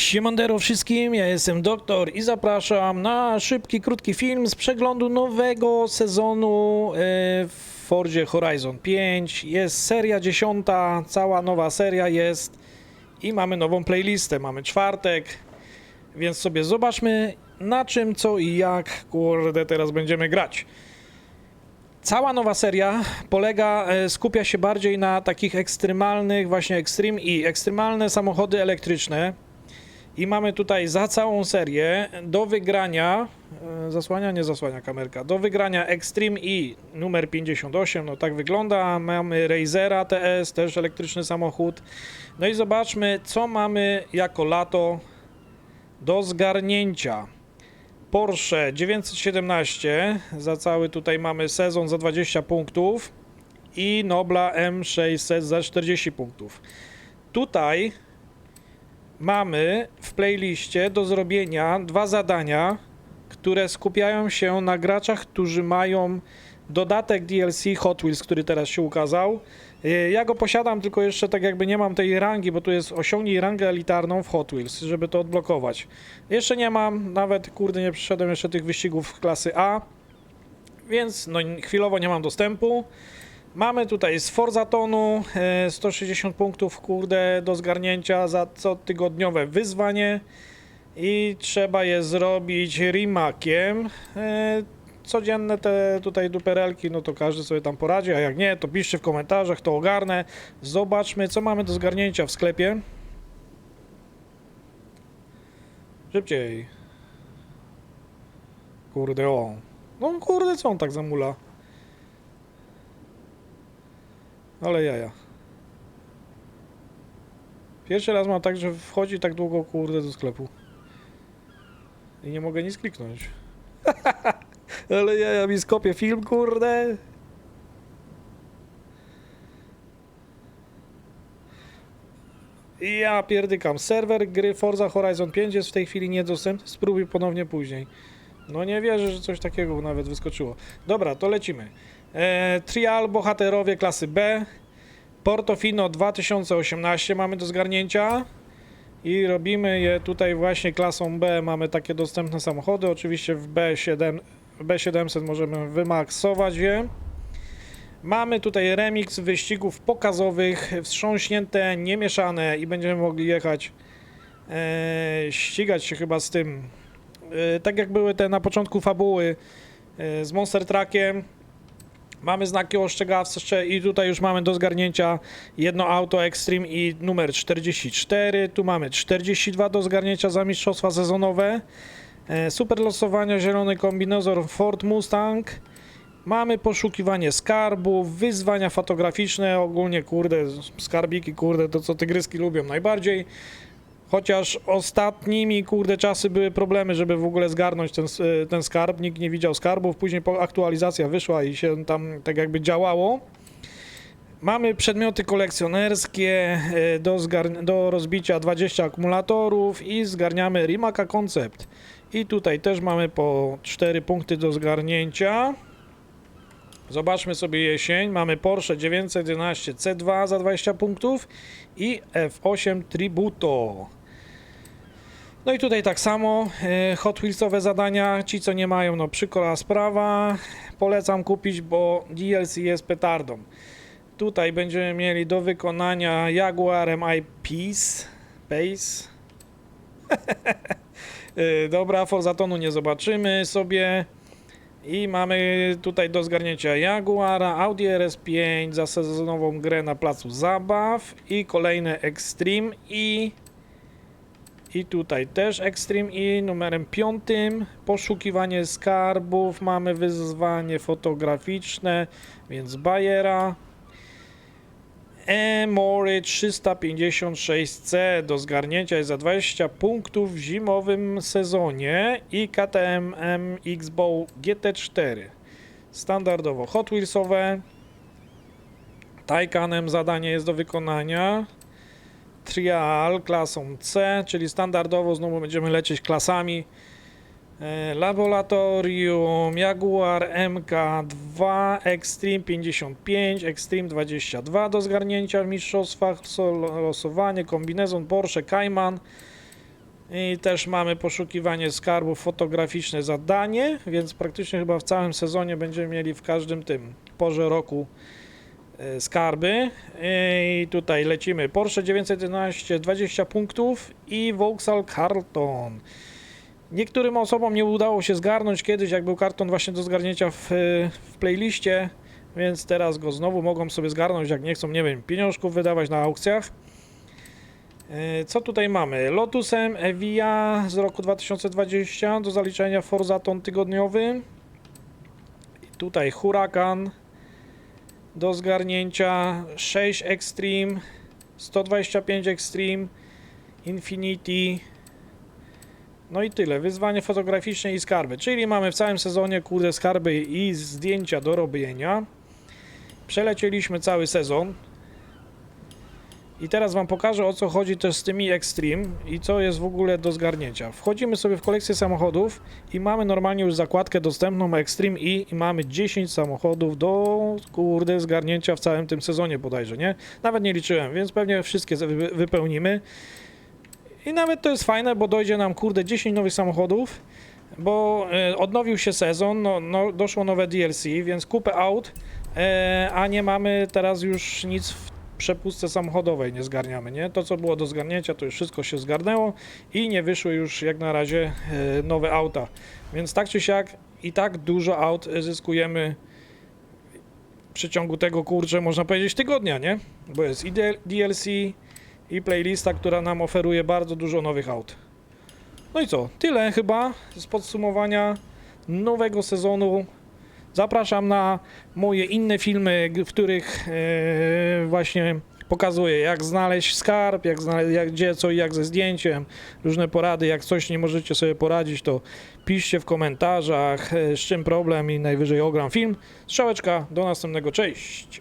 Siemandero wszystkim, ja jestem doktor i zapraszam na szybki, krótki film z przeglądu nowego sezonu e, w Fordzie Horizon 5. Jest seria dziesiąta, cała nowa seria jest i mamy nową playlistę, mamy czwartek, więc sobie zobaczmy na czym, co i jak, kurde, teraz będziemy grać. Cała nowa seria polega, e, skupia się bardziej na takich ekstremalnych, właśnie Extreme i ekstremalne samochody elektryczne. I mamy tutaj za całą serię do wygrania, e, zasłania, nie zasłania kamerka, do wygrania Extreme E numer 58, no tak wygląda. Mamy Razera TS, też elektryczny samochód. No i zobaczmy, co mamy jako lato do zgarnięcia. Porsche 917, za cały tutaj mamy sezon za 20 punktów i Nobla M600 za 40 punktów. Tutaj mamy w playliście do zrobienia dwa zadania, które skupiają się na graczach, którzy mają dodatek DLC Hot Wheels, który teraz się ukazał. Yy, Ja go posiadam, tylko jeszcze tak jakby nie mam tej rangi, bo tu jest osiągnij rangę elitarną w Hot Wheels, żeby to odblokować. Jeszcze nie mam, nawet kurde nie przeszedłem jeszcze tych wyścigów klasy A, więc no chwilowo nie mam dostępu. Mamy tutaj z Forzatonu e, 160 punktów, kurde, do zgarnięcia za cotygodniowe wyzwanie i trzeba je zrobić rimakiem. E, Codzienne te tutaj duperelki, no to każdy sobie tam poradzi, a jak nie, to piszcie w komentarzach, to ogarnę. Zobaczmy, co mamy do zgarnięcia w sklepie. Szybciej. Kurde, o. No kurde, co on tak zamula? Ale jaja. Pierwszy raz mam tak, że wchodzi tak długo, kurde, do sklepu. I nie mogę nic kliknąć. Ale jaja mi skopie film, kurde. Ja pierdykam. Serwer gry Forza Horizon 5 jest w tej chwili niedostępny. Spróbuj ponownie później. No nie wierzę, że coś takiego nawet wyskoczyło. Dobra, to lecimy. E, trial bohaterowie klasy B. Portofino 2018 mamy do zgarnięcia. I robimy je tutaj właśnie klasą B. Mamy takie dostępne samochody. Oczywiście w B7, B700 możemy wymaksować je. Mamy tutaj remix wyścigów pokazowych, wstrząśnięte, niemieszane i będziemy mogli jechać, e, ścigać się chyba z tym, e, tak jak były te na początku fabuły e, z Monster Truckiem. Mamy znaki ostrzegawcze i tutaj już mamy do zgarnięcia jedno auto Extreme i numer 44. Tu mamy 42 do zgarnięcia za mistrzostwa sezonowe. E, Super losowania, zielony kombinezor Ford Mustang. Mamy poszukiwanie skarbów, wyzwania fotograficzne, ogólnie kurde, skarbiki, kurde, to co tygryski lubią najbardziej. Chociaż ostatnimi, kurde, czasy były problemy, żeby w ogóle zgarnąć ten, y, ten skarb. Nikt nie widział skarbów. Później aktualizacja wyszła i się tam tak jakby działało. Mamy przedmioty kolekcjonerskie y, do, do rozbicia 20 akumulatorów i zgarniamy Rimaka Concept. I tutaj też mamy po 4 punkty do zgarnięcia. Zobaczmy sobie jesień. Mamy Porsche 911 C2 za 20 punktów i F8 Tributo. No i tutaj tak samo e, Hot Wheelsowe zadania. Ci co nie mają, no przykra sprawa. Polecam kupić, bo DLC jest petardą. Tutaj będziemy mieli do wykonania Jaguar MI Peace. Pace. E, Dobra, Forzatonu nie zobaczymy sobie. I mamy tutaj do zgarnięcia Jaguara, Audi RS5 za sezonową grę na placu zabaw i kolejne Extreme i i tutaj też Extreme i numerem piątym. Poszukiwanie skarbów, mamy wyzwanie fotograficzne, więc Bayera Emory 356C do zgarnięcia jest za 20 punktów w zimowym sezonie. I KTM X-Bow GT4 standardowo Hot Wheelsowe. Taycanem zadanie jest do wykonania Trial klasą C, czyli standardowo znowu będziemy lecieć klasami E, Laboratorium, Jaguar MK2, Extreme 55, Extreme 22 do zgarnięcia w mistrzostwach, losowanie, kombinezon Porsche Cayman, I też mamy poszukiwanie skarbów fotograficzne zadanie, więc praktycznie chyba w całym sezonie będziemy mieli w każdym tym porze roku skarby. I tutaj lecimy. Porsche 911 20 punktów i Vauxhall Carlton. Niektórym osobom nie udało się zgarnąć kiedyś, jak był karton właśnie do zgarnięcia w, w playliście, więc teraz go znowu mogą sobie zgarnąć, jak nie chcą, nie wiem, pieniążków wydawać na aukcjach. E, Co tutaj mamy? Lotusem Evia z roku 2020 do zaliczenia Forzaton tygodniowy. I tutaj Huracan do zgarnięcia 6 Extreme, 125 Extreme, Infinity. No i tyle. Wyzwanie fotograficzne i skarby. Czyli mamy w całym sezonie kurde skarby i zdjęcia do robienia. Przelecieliśmy cały sezon. I teraz Wam pokażę o co chodzi też z tymi Extreme i co jest w ogóle do zgarnięcia. Wchodzimy sobie w kolekcję samochodów i mamy normalnie już zakładkę dostępną Extreme E i mamy 10 samochodów do kurde zgarnięcia w całym tym sezonie bodajże, nie? Nawet nie liczyłem, więc pewnie wszystkie wy- wypełnimy. I nawet to jest fajne, bo dojdzie nam kurde 10 nowych samochodów, bo e, odnowił się sezon, no, no, doszło nowe DLC, więc kupę aut, e, a nie mamy teraz już nic przepustce samochodowej, nie zgarniamy, nie? To co było do zgarnięcia, to już wszystko się zgarnęło i nie wyszły już jak na razie e, nowe auta. Więc tak czy siak i tak dużo aut zyskujemy w przeciągu tego kurczę, można powiedzieć tygodnia, nie? Bo jest i DL- DLC, i playlista, która nam oferuje bardzo dużo nowych aut. No i co? Tyle chyba z podsumowania nowego sezonu. Zapraszam na moje inne filmy, w których e, właśnie pokazuję jak znaleźć skarb, jak jak, gdzie, co i jak ze zdjęciem, różne porady, jak coś nie możecie sobie poradzić, to piszcie w komentarzach, e, z czym problem i najwyżej ogram film. Strzałeczka, do następnego, cześć!